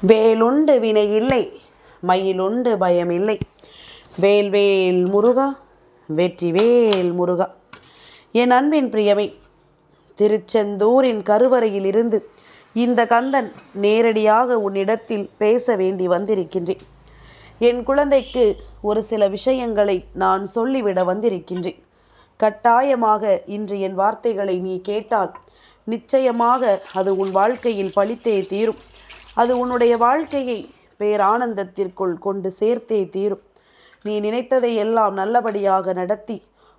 வேலுண்டு வினை இல்லை மயிலுண்டு பயம் வேல் வேல் முருகா வெற்றி வேல் முருகா. என் அன்பின் பிரியமை திருச்செந்தூரின் கருவறையில் இருந்து இந்த கந்தன் நேரடியாக உன்னிடத்தில் பேச வேண்டி வந்திருக்கின்றேன். என் குழந்தைக்கு ஒரு சில விஷயங்களை நான் சொல்லிவிட வந்திருக்கின்றேன். கட்டாயமாக இன்று என் வார்த்தைகளை நீ கேட்டால் நிச்சயமாக அது உன் வாழ்க்கையில் பழித்தே தீரும். அது உன்னுடைய வாழ்க்கையை பேரானந்தத்திற்குள் கொண்டு சேர்த்தே தீரும். நீ நினைத்ததை எல்லாம் நல்லபடியாக நடத்தி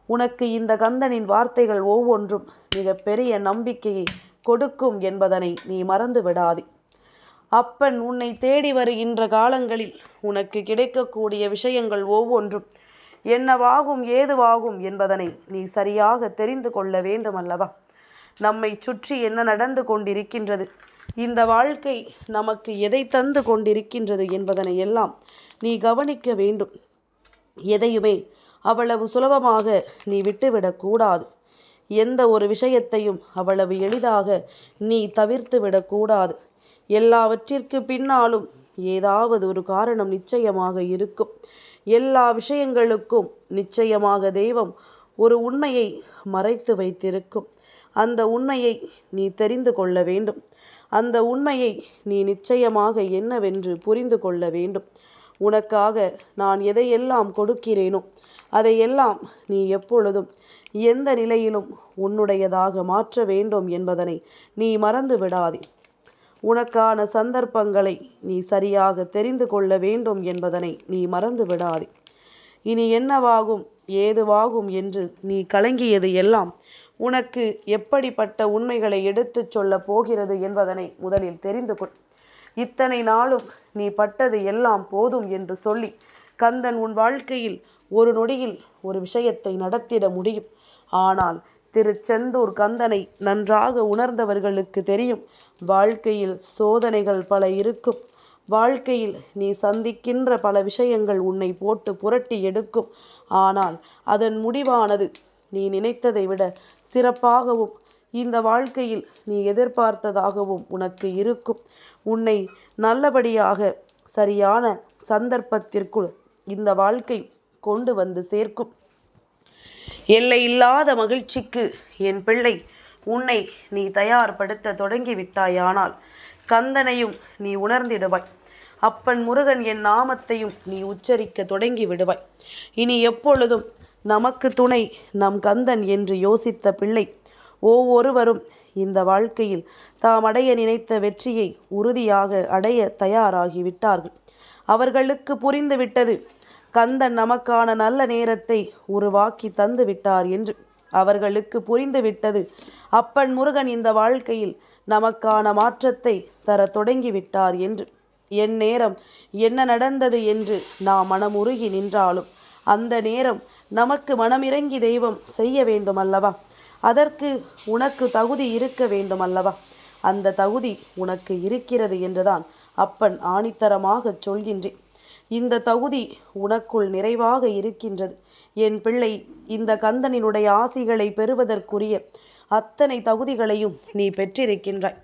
உனக்கு இந்த கந்தனின் வார்த்தைகள் ஒவ்வொன்றும் மிகப்பெரிய நம்பிக்கையை கொடுக்கும் என்பதனை நீ மறந்து விடாதே. அப்பன் உன்னை தேடி வருகின்ற காலங்களில் உனக்கு கிடைக்கக்கூடிய விஷயங்கள் ஒவ்வொன்றும் என்னவாகும் ஏதுவாகும் என்பதனை நீ சரியாக தெரிந்து கொள்ள வேண்டும் அல்லவா நம்மை சுற்றி என்ன நடந்து கொண்டிருக்கின்றது? இந்த வாழ்க்கை நமக்கு எதை தந்து கொண்டிருக்கின்றது என்பதனை எல்லாம் நீ கவனிக்க வேண்டும். எதையுமே அவ்வளவு சுலபமாக நீ விட்டுவிடக்கூடாது எந்த ஒரு விஷயத்தையும் அவ்வளவு எளிதாக நீ தவிர்த்து விடக்கூடாது எல்லாவற்றிற்கு பின்னாலும் ஏதாவது ஒரு காரணம் நிச்சயமாக இருக்கும். எல்லா விஷயங்களுக்கும் நிச்சயமாக தெய்வம் ஒரு உண்மையை மறைத்து வைத்திருக்கும். அந்த உண்மையை நீ தெரிந்து கொள்ள வேண்டும். அந்த உண்மையை நீ நிச்சயமாக என்னவென்று புரிந்து கொள்ள வேண்டும். உனக்காக நான் எதையெல்லாம் கொடுக்கிறேனோ அதையெல்லாம் நீ எப்பொழுதும் எந்த நிலையிலும் உன்னுடையதாக மாற்ற வேண்டும் என்பதனை நீ மறந்து விடாதே. உனக்கான சந்தர்ப்பங்களை நீ சரியாக தெரிந்து கொள்ள வேண்டும் என்பதனை நீ மறந்து விடாதே. இனி என்னவாகும் ஏதுவாகும் என்று நீ கலங்கியது எல்லாம் உனக்கு எப்படிப்பட்ட உண்மைகளை எடுத்துச் சொல்லப் போகிறது என்பதனை முதலில் தெரிந்து கொள். இத்தனை நாளும் நீ பட்டது எல்லாம் போதும் என்று சொல்லி கந்தன் உன் வாழ்க்கையில் ஒரு நொடியில் ஒரு விஷயத்தை நடத்திட முடியும். ஆனால் திருச்செந்தூர் கந்தனை நன்றாக உணர்ந்தவர்களுக்கு தெரியும் வாழ்க்கையில் சோதனைகள் பல இருக்கும். வாழ்க்கையில் நீ சந்திக்கின்ற பல விஷயங்கள் உன்னை போட்டு புரட்டி எடுக்கும். ஆனால் அதன் முடிவானது நீ நினைத்ததை விட சிறப்பாகவும் இந்த வாழ்க்கையில் நீ எதிர்பார்த்ததாகவும் உனக்கு இருக்கும். உன்னை நல்லபடியாக சரியான சந்தர்ப்பத்திற்குள் இந்த வாழ்க்கை கொண்டு வந்து சேர்க்கும். எல்லையில்லாத மகிழ்ச்சிக்கு என் பிள்ளை உன்னை நீ தயார்படுத்த தொடங்கிவிட்டாயானால் கந்தனையும் நீ உணர்ந்திடுவாய். அப்பன் முருகன் என் நாமத்தையும் நீ உச்சரிக்க தொடங்கி விடுவாய் இனி எப்பொழுதும் நமக்கு துணை நம் கந்தன் என்று யோசித்த பிள்ளை. ஒவ்வொருவரும் இந்த வாழ்க்கையில் தாம் அடைய நினைத்த வெற்றியை உறுதியாக அடைய தயாராகிவிட்டார்கள். அவர்களுக்கு புரிந்துவிட்டது கந்தன் நமக்கான நல்ல நேரத்தை உருவாக்கி தந்து விட்டார் என்று. அவர்களுக்கு புரிந்துவிட்டது அப்பன் முருகன் இந்த வாழ்க்கையில் நமக்கான மாற்றத்தை தர தொடங்கிவிட்டார் என்று. என் நேரம் என்ன நடந்தது என்று நாம் மனமுருகி நின்றாலும் அந்த நேரம் நமக்கு மனமிறங்கி தெய்வம் செய்ய வேண்டும் அல்லவா அதற்கு உனக்கு தகுதி இருக்க வேண்டும் அல்லவா அந்த தகுதி உனக்கு இருக்கிறது என்றுதான் அப்பன் ஆணித்தரமாகச் சொல்கின்றேன். இந்த தகுதி உனக்குள் நிறைவாக இருக்கின்றது. என் பிள்ளை இந்த கந்தனினுடைய ஆசிகளை பெறுவதற்குரிய அத்தனை தகுதிகளையும் நீ பெற்றிருக்கின்றாய்.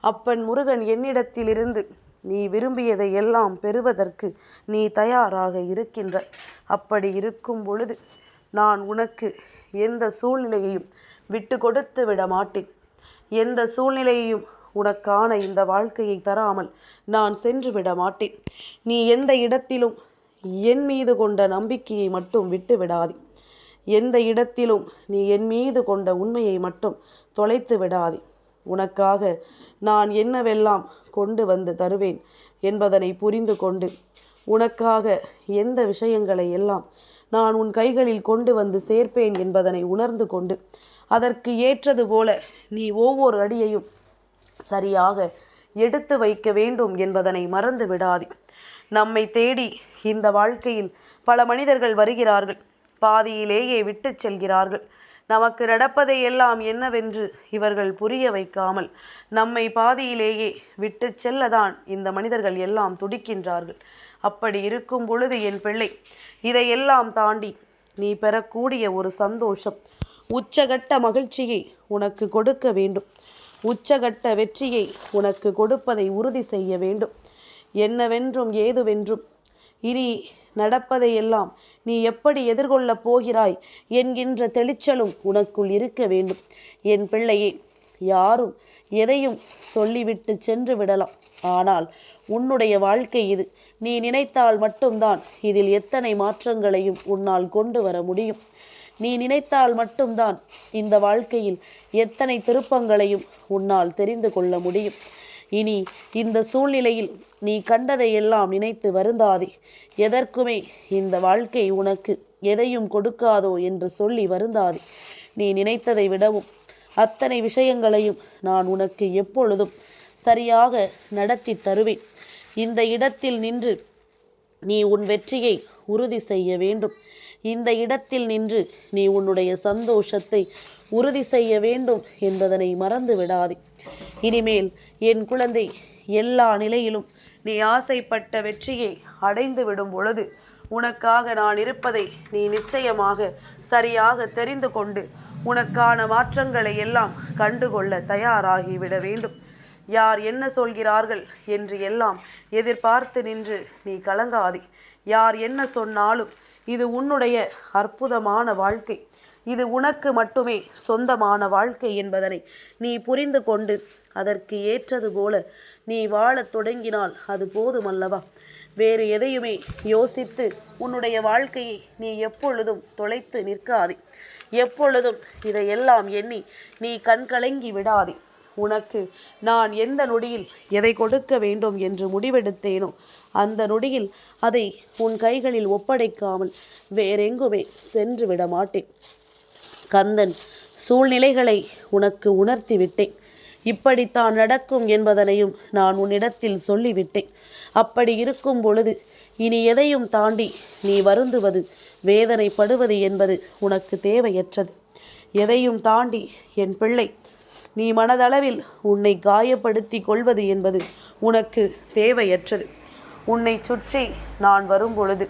அப்பன் முருகன் என்னிடத்திலிருந்து நீ விரும்பியதை எல்லாம் பெறுவதற்கு நீ தயாராக இருக்கின்ற. அப்படி இருக்கும் பொழுது நான் உனக்கு எந்த சூழ்நிலையையும் விட்டு கொடுத்து விட மாட்டேன். எந்த சூழ்நிலையையும் உனக்கான இந்த வாழ்க்கையை தராமல் நான் சென்று விட மாட்டேன். நீ எந்த இடத்திலும் என் மீது கொண்ட நம்பிக்கையை மட்டும் விட்டு விடாதே. எந்த இடத்திலும் நீ என் மீது கொண்ட உண்மையை மட்டும் தொலைத்து விடாதே. உனக்காக நான் என்னவெல்லாம் கொண்டு வந்து தருவேன் என்பதனை புரிந்து கொண்டு உனக்காக எந்த விஷயங்களை எல்லாம் நான் உன் கைகளில் கொண்டு வந்து சேர்ப்பேன் என்பதனை உணர்ந்து கொண்டு அதற்கு ஏற்றது போல நீ ஒவ்வொரு அடியையும் சரியாக எடுத்து வைக்க வேண்டும் என்பதனை மறந்து விடாதே. நம்மை தேடி இந்த வாழ்க்கையில் பல மனிதர்கள் வருகிறார்கள். பாதியிலேயே விட்டு செல்கிறார்கள். நமக்கு நடப்பதை எல்லாம் என்னவென்று இவர்கள் புரிய வைக்காமல் நம்மை பாதியிலேயே விட்டு செல்லதான் இந்த மனிதர்கள் எல்லாம் துடிக்கின்றார்கள். அப்படி இருக்கும் பொழுது என் பிள்ளை இதையெல்லாம் தாண்டி நீ பெறக்கூடிய ஒரு சந்தோஷம் உச்சகட்ட மகிழ்ச்சியை உனக்கு கொடுக்க வேண்டும். உச்சகட்ட வெற்றியை உனக்கு கொடுப்பதை உறுதி செய்ய வேண்டும். என்னவென்றும் ஏதுவென்றும் இனி நடப்பதையெல்லாம் நீ எப்படி எதிர்கொள்ளப் போகிறாய் என்கின்ற தெளிச்சலும் உனக்குள் இருக்க வேண்டும். என் பிள்ளையே யாரும் எதையும் சொல்லிவிட்டு சென்று விடலாம். ஆனால் உன்னுடைய வாழ்க்கை இது. நீ நினைத்தால் மட்டும்தான் இதில் எத்தனை மாற்றங்களையும் உன்னால் கொண்டு வர முடியும். நீ நினைத்தால் மட்டும்தான் இந்த வாழ்க்கையில் எத்தனை திருப்பங்களையும் உன்னால் தெரிந்து கொள்ள முடியும். இனி இந்த சூழ்நிலையில் நீ கண்டதையெல்லாம் நினைத்து வருந்தாதே. எதற்குமே இந்த வாழ்க்கை உனக்கு எதையும் கொடுக்காதோ என்று சொல்லி வருந்தாதே. நீ நினைத்ததை விடவும் அத்தனை விஷயங்களையும் நான் உனக்கு எப்பொழுதும் சரியாக நடத்தி தருவேன். இந்த இடத்தில் நின்று நீ உன் வெற்றியை உறுதி செய்ய வேண்டும். இந்த இடத்தில் நின்று நீ உன்னுடைய சந்தோஷத்தை உறுதி செய்ய வேண்டும் என்பதனை மறந்து விடாதே இனிமேல் என் குழந்தை எல்லா நிலையிலும் நீ ஆசைப்பட்ட வெற்றியை அடைந்து விடும் பொழுது உனக்காக நான் இருப்பதை நீ நிச்சயமாக சரியாக தெரிந்து கொண்டு உனக்கான மாற்றங்களை எல்லாம் கண்டுகொள்ள தயாராகிவிட வேண்டும். யார் என்ன சொல்கிறார்கள் என்று எல்லாம் எதிர்பார்த்து நின்று நீ கலங்காதே. யார் என்ன சொன்னாலும் இது உன்னுடைய அற்புதமான வாழ்க்கை. இது உனக்கு மட்டுமே சொந்தமான வாழ்க்கை என்பதனை நீ புரிந்து கொண்டு அதற்கு ஏற்றது போல நீ வாழத் தொடங்கினால் அது போதுமல்லவா. வேறு எதையுமே யோசித்து உன்னுடைய வாழ்க்கையை நீ எப்பொழுதும் தொலைத்து நிற்காதே. எப்பொழுதும் இதையெல்லாம் எண்ணி நீ கண்கலங்கி விடாதே. உனக்கு. நான் எந்த நொடியில் எதை கொடுக்க வேண்டும் என்று முடிவெடுத்தேனோ அந்த நொடியில் அதை உன் கைகளில் ஒப்படைக்காமல் வேறெங்குமே சென்று விட மாட்டேன் கந்தன் சூழ்நிலைகளை உனக்கு உணர்த்தி விட்டேன் இப்படித்தான் நடக்கும் என்பதனையும் நான் உன்னிடத்தில் சொல்லிவிட்டேன். அப்படி இருக்கும் பொழுது இனி எதையும் தாண்டி நீ வருந்துவது வேதனைப்படுவது என்பது உனக்கு தேவையற்றது. எதையும் தாண்டி என் பிள்ளை நீ மனதளவில் உன்னை காயப்படுத்தி கொள்வது என்பது உனக்கு தேவையற்றது. உன்னை சுற்றி நான் வரும் பொழுது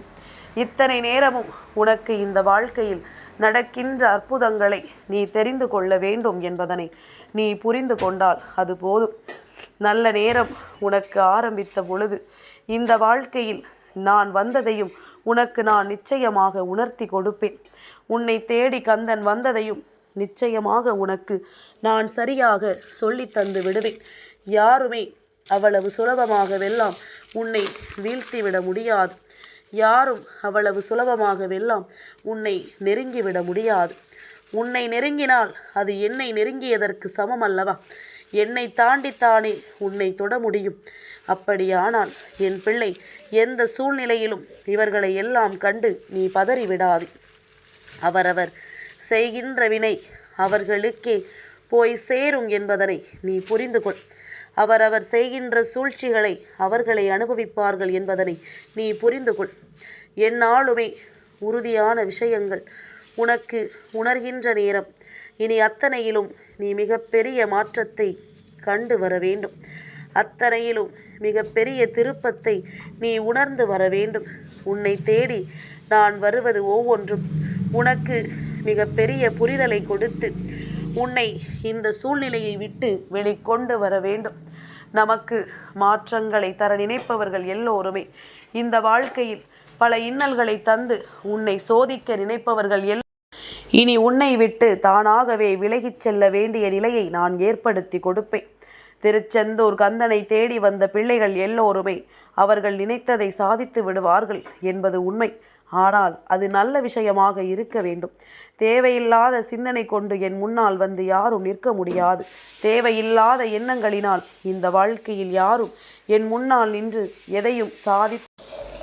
இத்தனை நேரமும் உனக்கு இந்த வாழ்க்கையில் நடக்கின்ற அற்புதங்களை நீ தெரிந்து கொள்ள வேண்டும் என்பதனை நீ புரிந்து கொண்டால் அது போதும். நல்ல நேரம் உனக்கு ஆரம்பித்த பொழுது இந்த வாழ்க்கையில் நான் வந்ததையும் உனக்கு நான் நிச்சயமாக உணர்த்தி கொடுப்பேன். உன்னை தேடி கந்தன் வந்ததையும் நிச்சயமாக உனக்கு நான் சரியாக சொல்லி தந்து விடுவேன். யாருமே அவ்வளவு சுலபமாகவெல்லாம் உன்னை வீழ்த்திவிட முடியாது. யாரும் அவ்வளவு சுலபமாகவெல்லாம் உன்னை நெருங்கிவிட முடியாது. உன்னை நெருங்கினால் அது என்னை நெருங்கியதற்கு சமம் அல்லவா என்னை தாண்டித்தானே உன்னை தொட முடியும். அப்படியானால் என் பிள்ளை எந்த சூழ்நிலையிலும் இவர்களை எல்லாம் கண்டு நீ பதறிவிடாது. அவரவர் செய்கின்ற வினை அவர்களுக்கே போய் சேரும் என்பதனை நீ புரிந்து கொள். அவரவர் செய்கின்ற சூழ்ச்சிகளை அவர்களை அனுபவிப்பார்கள் என்பதனை நீ புரிந்து கொள். எந்நாளுமே உறுதியான விஷயங்கள் உனக்கு உணர்கின்ற நேரம். இனி அத்தனையிலும் நீ மிகப்பெரிய மாற்றத்தை கண்டு வர வேண்டும். அத்தனையிலும் மிகப்பெரிய திருப்பத்தை நீ உணர்ந்து வர வேண்டும். உன்னை தேடி நான் வருவது ஒவ்வொன்றும். உனக்கு மிகப்பெரிய புரிதலை கொடுத்து உன்னை இந்த சூழ்நிலையை விட்டு வெளிக்கொண்டு வர வேண்டும். நமக்கு மாற்றங்களை தர நினைப்பவர்கள் எல்லோருமே இந்த வாழ்க்கையில் பல இன்னல்களை தந்து உன்னை சோதிக்க நினைப்பவர்கள் எல் இனி உன்னை விட்டு தானாகவே விலகிச் செல்ல வேண்டிய நிலையை நான் ஏற்படுத்தி கொடுப்பேன். திருச்செந்தூர் கந்தனை தேடி வந்த பிள்ளைகள் எல்லோருமே அவர்கள் நினைத்ததை சாதித்து விடுவார்கள் என்பது உண்மை. ஆனால் அது நல்ல விஷயமாக இருக்க வேண்டும். தேவையில்லாத சிந்தனை கொண்டு என் முன்னால் வந்து யாரும் நிற்க முடியாது. தேவையில்லாத எண்ணங்களினால் இந்த வாழ்க்கையில் யாரும் என் முன்னால் நின்று எதையும் சாதி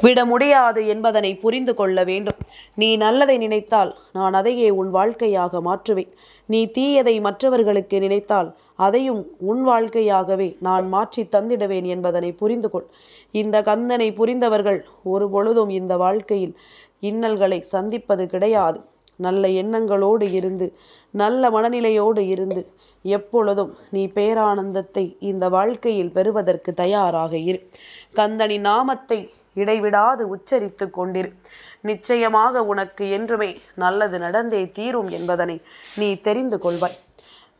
விட முடியாது என்பதனை புரிந்து கொள்ள வேண்டும். நீ நல்லதை நினைத்தால் நான் அதையே உன் வாழ்க்கையாக மாற்றுவேன். நீ தீயதை மற்றவர்களுக்கு நினைத்தால் அதையும் உன் வாழ்க்கையாகவே நான் மாற்றி தந்திடுவேன் என்பதனை புரிந்து கொள் இந்த கந்தனை புரிந்தவர்கள் ஒரு பொழுதும் இந்த வாழ்க்கையில் இன்னல்களை சந்திப்பது கிடையாது. நல்ல எண்ணங்களோடு இருந்து நல்ல மனநிலையோடு இருந்து எப்பொழுதும் நீ பேரானந்தத்தை இந்த வாழ்க்கையில் பெறுவதற்கு தயாராக இரு. கந்தனின் நாமத்தை இடைவிடாது உச்சரித்து கொண்டிரு. நிச்சயமாக உனக்கு என்றுமே நல்லது நடந்தே தீரும் என்பதனை நீ தெரிந்து கொள்வாய்.